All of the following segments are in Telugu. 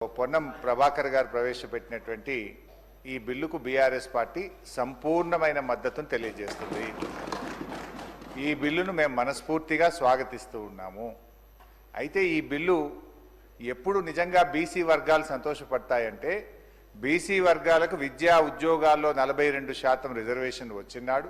పొన్నం ప్రభాకర్ గారు ప్రవేశపెట్టినటువంటి ఈ బిల్లుకు బీఆర్ఎస్ పార్టీ సంపూర్ణమైన మద్దతును తెలియజేస్తుంది. ఈ బిల్లును మేము మనస్ఫూర్తిగా స్వాగతిస్తూ ఉన్నాము. అయితే ఈ బిల్లు ఎప్పుడు నిజంగా బీసీ వర్గాలు సంతోషపడతాయంటే బీసీ వర్గాలకు విద్యా ఉద్యోగాల్లో నలభై రెండు శాతం రిజర్వేషన్ వచ్చినాడు.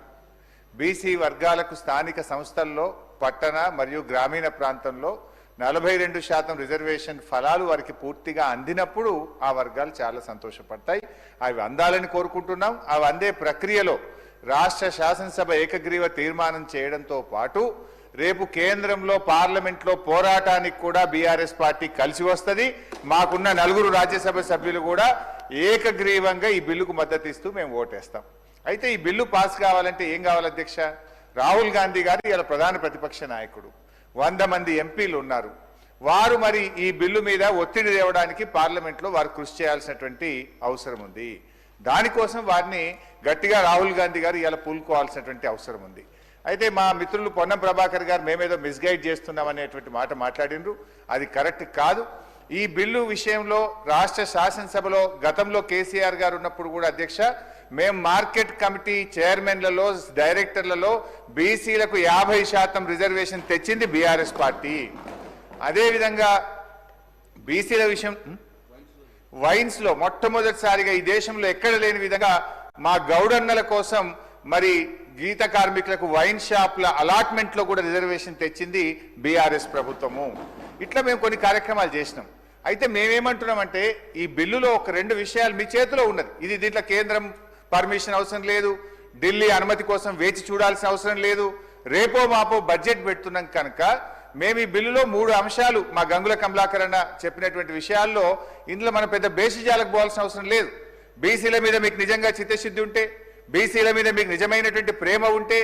బీసీ వర్గాలకు స్థానిక సంస్థల్లో పట్టణ మరియు గ్రామీణ ప్రాంతంలో నలభై రెండు శాతం రిజర్వేషన్ ఫలాలు వారికి పూర్తిగా అందినప్పుడు ఆ వర్గాలు చాలా సంతోషపడతాయి. అవి అందాలని కోరుకుంటున్నాం. అవి అందే ప్రక్రియలో రాష్ట్ర శాసనసభ ఏకగ్రీవ తీర్మానం చేయడంతో పాటు రేపు కేంద్రంలో పార్లమెంట్లో పోరాటానికి కూడా బీఆర్ఎస్ పార్టీ కలిసి వస్తుంది. మాకున్న నలుగురు రాజ్యసభ సభ్యులు కూడా ఏకగ్రీవంగా ఈ బిల్లుకు మద్దతు ఇస్తూ మేము ఓటేస్తాం. అయితే ఈ బిల్లు పాస్ కావాలంటే ఏం కావాలి అధ్యక్ష? రాహుల్ గాంధీ గారు ఇలా ప్రధాన ప్రతిపక్ష నాయకుడు. వంద మంది ఎంపీలు ఉన్నారు. వారు మరి ఈ బిల్లు మీద ఒత్తిడి తేవడానికి పార్లమెంట్లో వారు కృషి చేయాల్సినటువంటి అవసరం ఉంది. దానికోసం వారిని గట్టిగా రాహుల్ గాంధీ గారు ఇలా పూలుకోవాల్సినటువంటి అవసరం ఉంది. అయితే మా మిత్రులు పొన్నం ప్రభాకర్ గారు మేమేదో మిస్గైడ్ చేస్తున్నాం అనేటువంటి మాట మాట్లాడినరు అది కరెక్ట్ కాదు. ఈ బిల్లు విషయంలో రాష్ట్ర శాసనసభలో గతంలో కేసీఆర్ గారు ఉన్నప్పుడు కూడా అధ్యక్ష మేము మార్కెట్ కమిటీ చైర్మన్లలో డైరెక్టర్లలో బీసీలకు యాభై శాతం రిజర్వేషన్ తెచ్చింది బీఆర్ఎస్ పార్టీ. అదేవిధంగా బీసీల విషయం వైన్స్లో మొట్టమొదటిసారిగా ఈ దేశంలో ఎక్కడ లేని విధంగా మా గౌడన్నల కోసం మరి గీత కార్మికులకు వైన్ షాప్ల అలాట్మెంట్లో కూడా రిజర్వేషన్ తెచ్చింది బీఆర్ఎస్ ప్రభుత్వము. ఇట్లా మేము కొన్ని కార్యక్రమాలు చేసినాం. అయితే మేమేమంటున్నామంటే ఈ బిల్లులో ఒక రెండు విషయాలు మీ చేతిలో ఉన్నది. ఇది దీంట్లో కేంద్రం పర్మిషన్ అవసరం లేదు ఢిల్లీ అనుమతి కోసం వేచి చూడాల్సిన అవసరం లేదు రేపో మాపో బడ్జెట్ పెడుతున్నాం కనుక మేము ఈ బిల్లులో మూడు అంశాలు మా గంగుల కమలాకరణ చెప్పినటువంటి విషయాల్లో ఇందులో మనం పెద్ద బేసిజాలకు పోవాల్సిన అవసరం లేదు. బీసీల మీద మీకు నిజంగా చిత్తశుద్ధి ఉంటే బీసీల మీద మీకు నిజమైనటువంటి ప్రేమ ఉంటే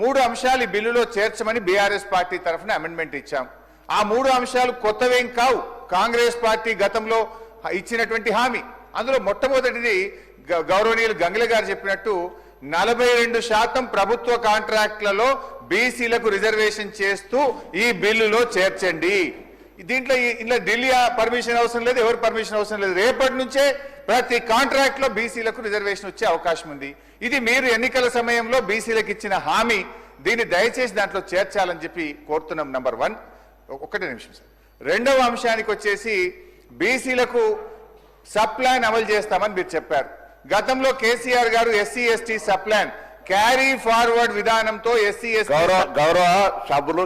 మూడు అంశాలు ఈ బిల్లులో చేర్చమని బీఆర్ఎస్ పార్టీ తరఫున అమెండ్మెంట్ ఇచ్చాం. ఆ మూడు అంశాలు కొత్తవేం కావు. కాంగ్రెస్ పార్టీ గతంలో ఇచ్చినటువంటి హామీ. అందులో మొట్టమొదటిది గ- గౌరవనీయులు గంగుల గారు చెప్పినట్టు నలభై రెండు శాతం ప్రభుత్వ కాంట్రాక్ట్లలో బీసీలకు రిజర్వేషన్ చేస్తూ ఈ బిల్లులో చేర్చండి. దీంట్లో ఇలా ఢిల్లీ పర్మిషన్ అవసరం లేదు ఎవరు పర్మిషన్ అవసరం లేదు. రేపటి నుంచే ప్రతి కాంట్రాక్ట్లో బీసీలకు రిజర్వేషన్ వచ్చే అవకాశం ఉంది. ఇది మీరు ఎన్నికల సమయంలో బీసీలకు ఇచ్చిన హామీ. దీన్ని దయచేసి దాంట్లో చేర్చాలని చెప్పి కోరుతున్నాం నంబర్ వన్. ఒకటే నిమిషం సార్. రెండవ అంశానికి వచ్చేసి బీసీలకు సప్లాన్ అమలు చేస్తామని మీరు చెప్పారు. గతంలో కేసీఆర్ గారు SC ST subplan carry forward విధానంతో ఎస్సీ ఎస్టీ గౌరవ గౌరవ సభలు